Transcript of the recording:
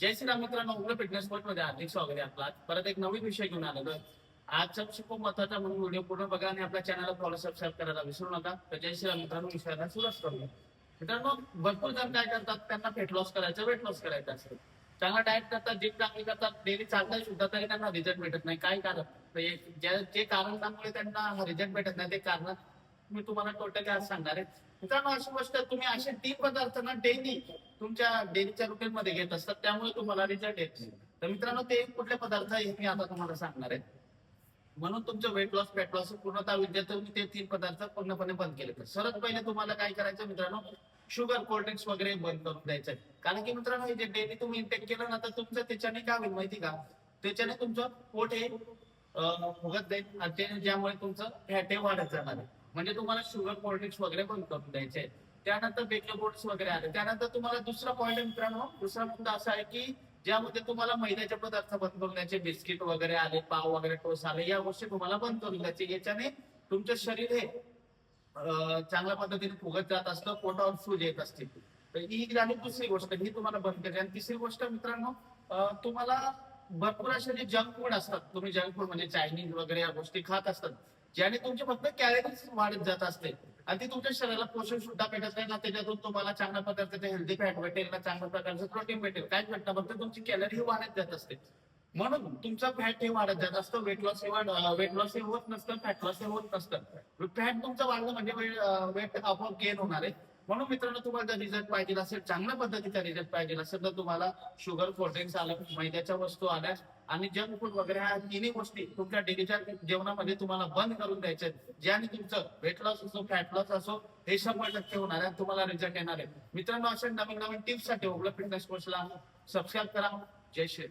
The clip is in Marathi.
जय श्रीराम मित्रांनो उघड फिटनेस स्पोर्टमध्ये हार्दिक स्वागत आहे आपला. परत एक नवीन विषय घेऊन आलो आहे. आजचा खूप महत्त्वाचा म्हणून व्हिडिओ पूर्ण बघा आणि आपल्या चॅनलला फॉलो सबस्क्राईब करायला विसरू नका. तर जय श्रीराम मित्रांनो विषयाला सुरुवात करूया मित्रांनो भरपूर जण काय करतात त्यांना फेट लॉस करायचं वेट लॉस करायचं असतं. चांगला डाएट करतात जिम चांगली करतात डेली चालतात सुद्धा तरी त्यांना रिझल्ट भेटत नाही. काय कारण? जे कारण त्यामुळे त्यांना रिझल्ट भेटत नाही ते कारण मी तुम्हाला टोटली आज सांगणार आहे. मित्रांनो अशी गोष्ट तुम्ही असे तीन पदार्थ ना डेली तुमच्या डेलीच्या रुटीन मध्ये घेत असतात त्यामुळे तुम्हाला रिझल्ट येत तर मित्रांनो ते कुठले पदार्थ आहे हे मी आता तुम्हाला सांगणार आहे. म्हणून तुमचं वेट लॉस फॅट लॉस पूर्णतः विद्यार्थी ते तीन पदार्थ पूर्णपणे बंद केले. तर सर्वात पहिले तुम्हाला काय करायचं मित्रांनो? शुगर कोल्ड्रिंक्स वगैरे बंद करून द्यायचं कारण की मित्रांनो हे जे डेली तुम्ही इंटेक केलं ना तर तुमचं त्याच्याने काय होईल माहिती का? त्याच्याने तुमचं पोट हे फुगत जाईल आणि ज्यामुळे तुमचं फॅट हे वाढत जाणार आहे. म्हणजे तुम्हाला शुगर कोल्ड्रिंक्स वगैरे बंद करून द्यायचे आहे. त्यानंतर बेकरी बोर्ड्स वगैरे आले. त्यानंतर तुम्हाला दुसरा पॉईंट मित्रांनो. दुसरा मुद्दा असा आहे की ज्यामध्ये तुम्हाला मैद्याच्या पदार्थ बंद करून द्यायचे बिस्किट वगैरे आले पाव वगैरे टोस आले या गोष्टी तुम्हाला बंद करून द्यायचे याच्याने तुमचं शरीर हे चांगल्या पद्धतीने फुगत जात असतं पोटावर सूज येत असते. तर ही झाली दुसरी गोष्ट ही तुम्हाला बंद करायची. आणि तिसरी गोष्ट मित्रांनो तुम्हाला भरपूर असे जे जंक फूड असतात तुम्ही जंक फूड म्हणजे चायनीज वगैरे या गोष्टी खात असतात ज्याने तुमचे फक्त कॅलरीज वाढत जात असते. आणि ते तुमच्या शरीराला पोषण सुद्धा भेटत नाही ना त्याच्यातून तुम्हाला चांगल्या प्रकारचं हेल्दी फॅट भेटेल ना चांगल्या प्रकारचं प्रोटीन भेटेल. काय भेटतं? फक्त तुमची कॅलरी वाढत जात असते. म्हणून तुमचा फॅट हे वाढत जात असतं. वेट लॉस हे वाढ वेट लॉस हे होत नसतं फॅट लॉस हे होत नसतं. फॅट तुमचं वाढलं म्हणजे वेट आपोआप गेन होणार आहे. म्हणून मित्रांनो तुम्हाला जर रिझल्ट पाहिजे असेल चांगल्या पद्धतीचा रिझल्ट पाहिजे असेल तर तुम्हाला शुगर कोल्ड्रिंक्स आलं मैद्याच्या वस्तू आल्या. आणि जंक फूड वगैरे ह्या तिन्ही गोष्टी तुमच्या डेलीच्या जेवणामध्ये तुम्हाला बंद करून द्यायच्या ज्याने तुमचं वेट लॉस असो फॅट लॉस असो हे शंभर टक्के होणार आहे तुम्हाला रिझल्ट येणार आहे. मित्रांनो अशा नवीन नवीन टिप्ससाठी ओगला फिटनेस कोर्सला सबस्क्राईब करा. जय श्री